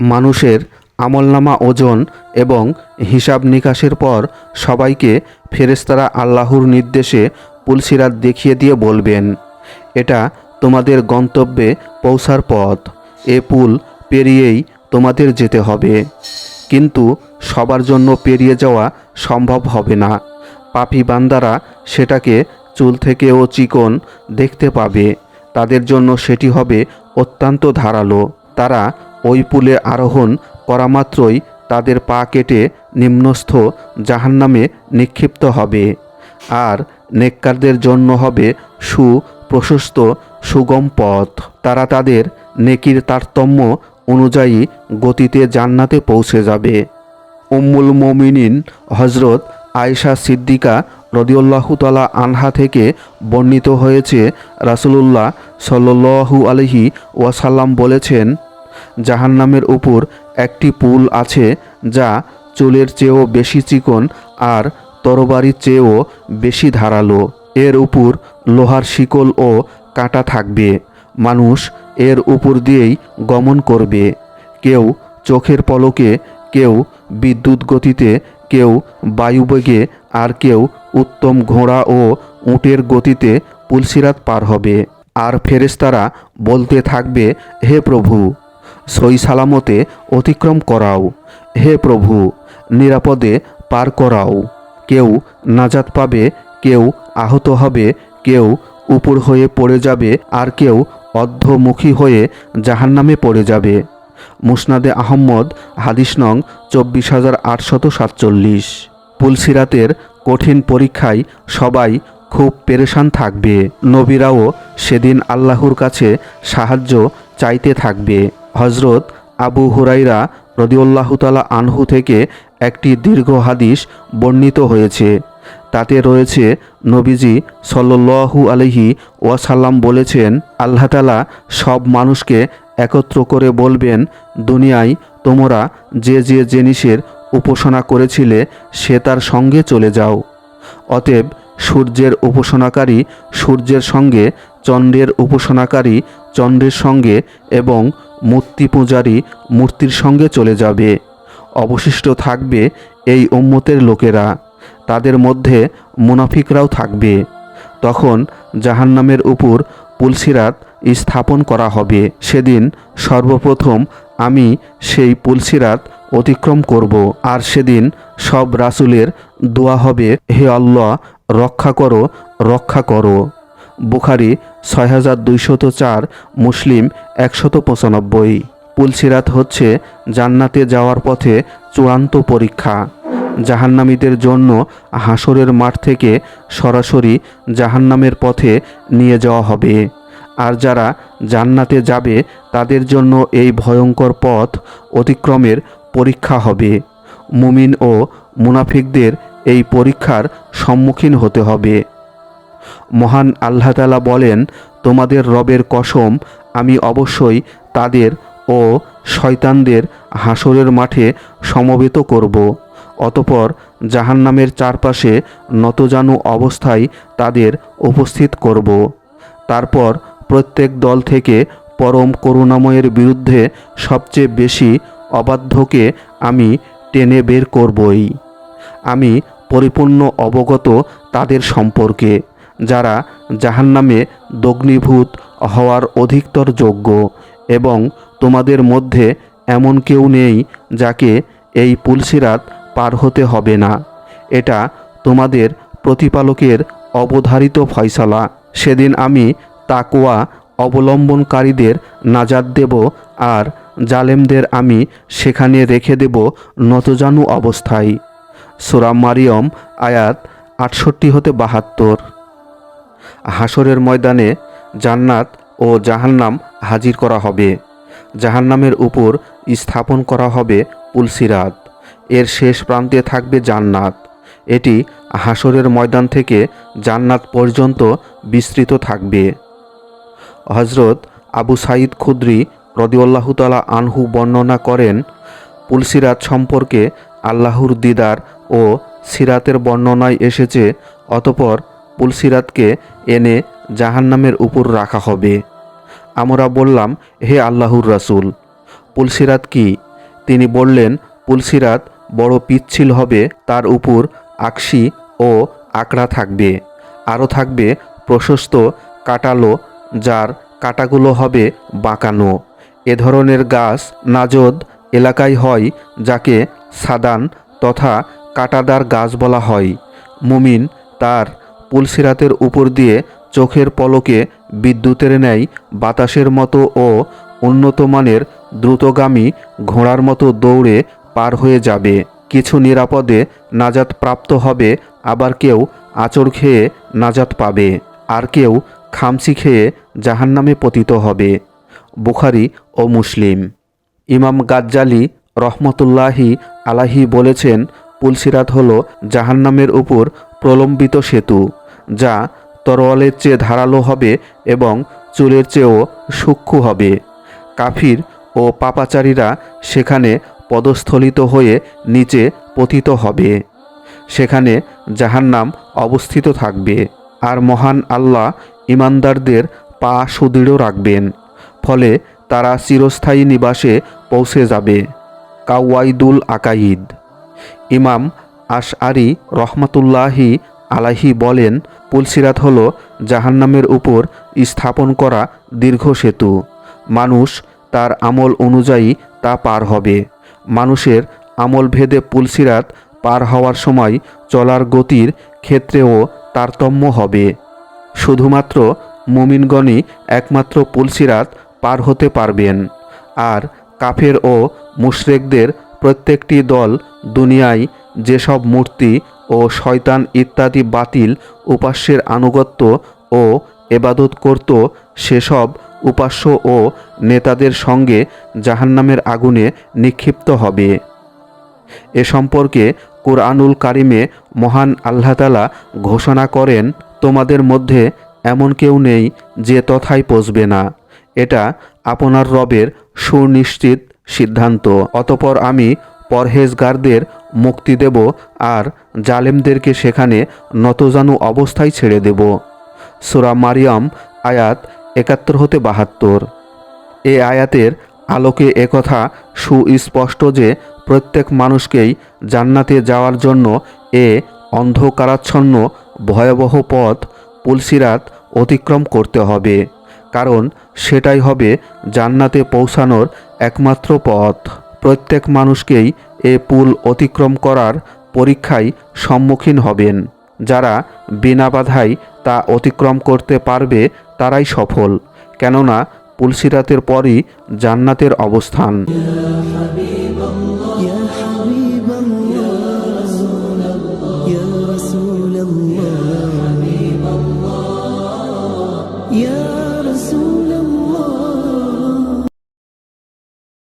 মানুষের আমলনামা ওজন এবং হিসাব নিকাশের পর সবাইকে ফেরেস্তারা আল্লাহর নির্দেশে পুলসিরাত দেখিয়ে দিয়ে বলবেন, এটা তোমাদের গন্তব্যে পৌঁছার পথ। এ পুল পেরিয়েই তোমাদের যেতে হবে। কিন্তু সবার জন্য পেরিয়ে যাওয়া সম্ভব হবে না। পাপি বান্দারা সেটাকে চুল থেকেও চিকন দেখতে পাবে। তাদের জন্য সেটি হবে অত্যন্ত ধারালো। তারা ওই পুলে আরোহণ করা মাত্রই তাদের পা কেটে নিম্নস্থ জাহান্নামে নিক্ষিপ্ত হবে। আর নেককারদের জন্য হবে সুপ্রশস্ত, সুগম পথ। তারা তাদের নেকির তারতম্য অনুযায়ী গতিতে জান্নাতে পৌঁছে যাবে। উম্মুল মমিনিন হজরত আয়েশা সিদ্দিকা রদিউল্লাহতালা আনহা থেকে বর্ণিত হয়েছে, রাসুলুল্লাহ সাল্লু আলহি ওয়াসাল্লাম বলেছেন জাহান্নামের উপর একটি পুল আছে যা চুলের চেয়েও বেশি চিকন আর তরবারির চেয়েও বেশি ধারালো। এর উপর লোহার শিকল ও কাঁটা থাকবে। মানুষ এর উপর দিয়েই গমন করবে। কেউ চোখের পলকে, কেউ বিদ্যুৎ গতিতে, কেউ বায়ুবেগে আর কেউ উত্তম ঘোড়া ও উটের গতিতে পুলসিরাত পার হবে। আর ফেরেস্তারা বলতে থাকবে, হে প্রভু সই সালামতে অতিক্রম করাও। হে প্রভু, নিরাপদে পার করাও। কেউ নাজাত পাবে, কেউ আহত হবে, কেউ উপর হয়ে পড়ে যাবে, আর কেউ অর্ধমুখী হয়ে জাহান্নামে পড়ে যাবে। মুসনাদে আহম্মদ, হাদিস নং চব্বিশ হাজার আটশত সাতচল্লিশ। পুলসিরাতের কঠিন পরীক্ষায় সবাই খুব পেরেশান থাকবে। নবীরাও সেদিন আল্লাহর কাছে সাহায্য চাইতে থাকবে। হজরত আবু হুরাইরা রদিউল্লাহতালা আনহু থেকে একটি দীর্ঘ হাদিস বর্ণিত হয়েছে। তাতে রয়েছে, নবীজি সল্লু আলহি ওয়াসাল্লাম বলেছেন, আল্লাহ তালা সব মানুষকে একত্র করে বলবেন, দুনিয়ায় তোমরা যে যে জিনিসের উপাসনা করেছিলে সে তার সঙ্গে চলে যাও। অতএব সূর্যের উপাসনাকারী সূর্যের সঙ্গে, চন্দ্রের উপাসনাকারী চন্দ্রের সঙ্গে এবং মূর্তি পূজারী মূর্তির সঙ্গে চলে যাবে। অবশিষ্ট থাকবে এই উম্মতের লোকেরা। তাদের মধ্যে মুনাফিকরাও থাকবে। তখন জাহান্নামের উপর পুলসিরাত স্থাপন করা হবে। সেদিন সর্বপ্রথম আমি সেই পুলসিরাত অতিক্রম করব আর সেদিন সব রাসুলের দোয়া হবে, হে আল্লাহ, রক্ষা করো রক্ষা করো। বুখারি ছয় হাজার দুইশত চার, মুসলিম একশত পঁচানব্বই। পুলসিরাত হচ্ছে জান্নাতে যাওয়ার পথে চূড়ান্ত পরীক্ষা। জাহান্নামীদের জন্য হাসরের মাঠ থেকে সরাসরি জাহান্নামের পথে নিয়ে যাওয়া হবে। আর যারা জান্নাতে যাবে, তাদের জন্য এই ভয়ঙ্কর পথ অতিক্রমের পরীক্ষা হবে। মুমিন ও মুনাফিকদের এই পরীক্ষার সম্মুখীন হতে হবে। মহান আল্লাহ তালা বলেন, তোমাদের রবের কসম, আমি অবশ্যই তাদের ও শয়তানদের হাসরের মাঠে সমবেত করব। অতপর জাহান্নামের চারপাশে নতজানু অবস্থায় তাদের উপস্থিত করব। তারপর প্রত্যেক দল থেকে পরম করুণাময়ের বিরুদ্ধে সবচেয়ে বেশি অবাধ্যকে আমি টেনে বের করবই। আমি পরিপূর্ণ অবগত তাদের সম্পর্কে। যারা জাহান্নামে দগ্নীভূত হওয়ার অধিকতর যোগ্য এবং তোমাদের মধ্যে এমন কেউ নেই যাকে এই পুলসিরাত পার হতে হবে না। এটা তোমাদের প্রতিপালকের অবধারিত ফয়সালা। সেদিন আমি তাকোয়া অবলম্বনকারীদের নাজাদ দেব আর জালেমদের আমি সেখানে রেখে দেব নতজানু অবস্থায়। সুরা মারিয়ম আয়াত আটষট্টি হতে বাহাত্তর। হাসরের ময়দানে জান্নাত ও জাহান্নাম হাজির করা হবে। জাহান্নামের উপর স্থাপন করা হবে পুলসিরাত। এর শেষ প্রান্তে থাকবে জান্নাত। এটি হাসরের ময়দান থেকে জান্নাত পর্যন্ত বিস্তৃত থাকবে। হজরত আবু সাইদ খুদ্রি রদিউল্লাহতালা আনহু বর্ণনা করেন, পুলসিরাত সম্পর্কে আল্লাহর দিদার ও সিরাতের বর্ণনায় এসেছে, অতপর পুলসিরাতকে এনে জাহান্নামের উপর রাখা হবে। আমরা বললাম, হে আল্লাহর রাসুল, পুলসিরাত কি? তিনি বললেন, পুলসিরাত বড় পিচ্ছিল হবে, তার উপর আকশি ও আকড়া থাকবে, আরও থাকবে প্রশস্ত কাটালো, যার কাটাগুলো হবে বাঁকানো। এ ধরনের গাছ নাজদ এলাকায় হয়, যাকে সাদান তথা কাটাদার গাছ বলা হয়। মুমিন তার পুলসিরাতের উপর দিয়ে চোখের পলকে বিদ্যুতের ন্যায় বাতাসের মতো ও উন্নত মানের দ্রুতগামী ঘোড়ার মতো দৌড়ে পার হয়ে যাবে। কিছু নিরাপদে নাজাত প্রাপ্ত হবে, আবার কেউ আচর খেয়ে নাজাত পাবে, আর কেউ খামসি খেয়ে জাহান্নামে পতিত হবে। বুখারি ও মুসলিম। ইমাম গাজ্জালি রহমতুল্লাহি আলাহি বলেছেন, পুলসিরাত হল জাহান্নামের উপর প্রলম্বিত সেতু। যা তরোয়ালের চেয়ে ধারালো হবে এবং চুলের চেয়েও সূক্ষ্ম হবে। কাফির ও পাপাচারীরা সেখানে পদস্থলিত হয়ে নিচে পতিত হবে। সেখানে জাহান্নাম অবস্থিত থাকবে আর মহান আল্লাহ ইমানদারদের পা সুদৃঢ় রাখবেন, ফলে তারা চিরস্থায়ী নিবাসে পৌঁছে যাবে। কাওয়াইদুল আকাইদ ইমাম আশআরি রহমতুল্লাহি আলাহি বলেন, পুলসিরাত হল জাহান্নামের উপর স্থাপন করা দীর্ঘ সেতু। মানুষ তার আমল অনুযায়ী তা পার হবে। মানুষের আমল ভেদে পুলসিরাত পার হওয়ার সময় চলার গতির ক্ষেত্রেও তারতম্য হবে। শুধুমাত্র মুমিনগণই একমাত্র পুলসিরাত পার হতে পারবেন। আর কাফের ও মুশরেকদের প্রত্যেকটি দল দুনিয়ায় যেসব মূর্তি ও শয়তান ইত্যাদি বাতিল উপাস্যের আনুগত্য ও এবাদত করত, সেসব উপাস্য ও নেতাদের সঙ্গে জাহান্নামের আগুনে নিক্ষিপ্ত হবে। এ সম্পর্কে কোরআনুল কারিমে মহান আল্লাহতালা ঘোষণা করেন, তোমাদের মধ্যে এমন কেউ নেই যে তথায় পচবে না। এটা আপনার রবের সুনিশ্চিত সিদ্ধান্ত। অতপর আমি পরহেজগারদের মুক্তি দেব আর জালেমদেরকে সেখানে নতজানু অবস্থায় ছেড়ে দেব। সুরা মারিয়াম আয়াত একাত্তর হতে বাহাত্তর। এ আয়াতের আলোকে একথা সুস্পষ্ট যে প্রত্যেক মানুষকেই জান্নাতে যাওয়ার জন্য এ অন্ধকারাচ্ছন্ন, ভয়াবহ পথ, পুলসিরাত অতিক্রম করতে হবে। কারণ সেটাই হবে জান্নাতে পৌঁছানোর একমাত্র পথ। প্রত্যেক মানুষকেই এ পুল অতিক্রম করার পরীক্ষায় সম্মুখীন হবেন। যারা বিনা বাধায় তা অতিক্রম করতে পারবে, তারাই সফল। কেননা পুলসিরাতের পরই জান্নাতের অবস্থান।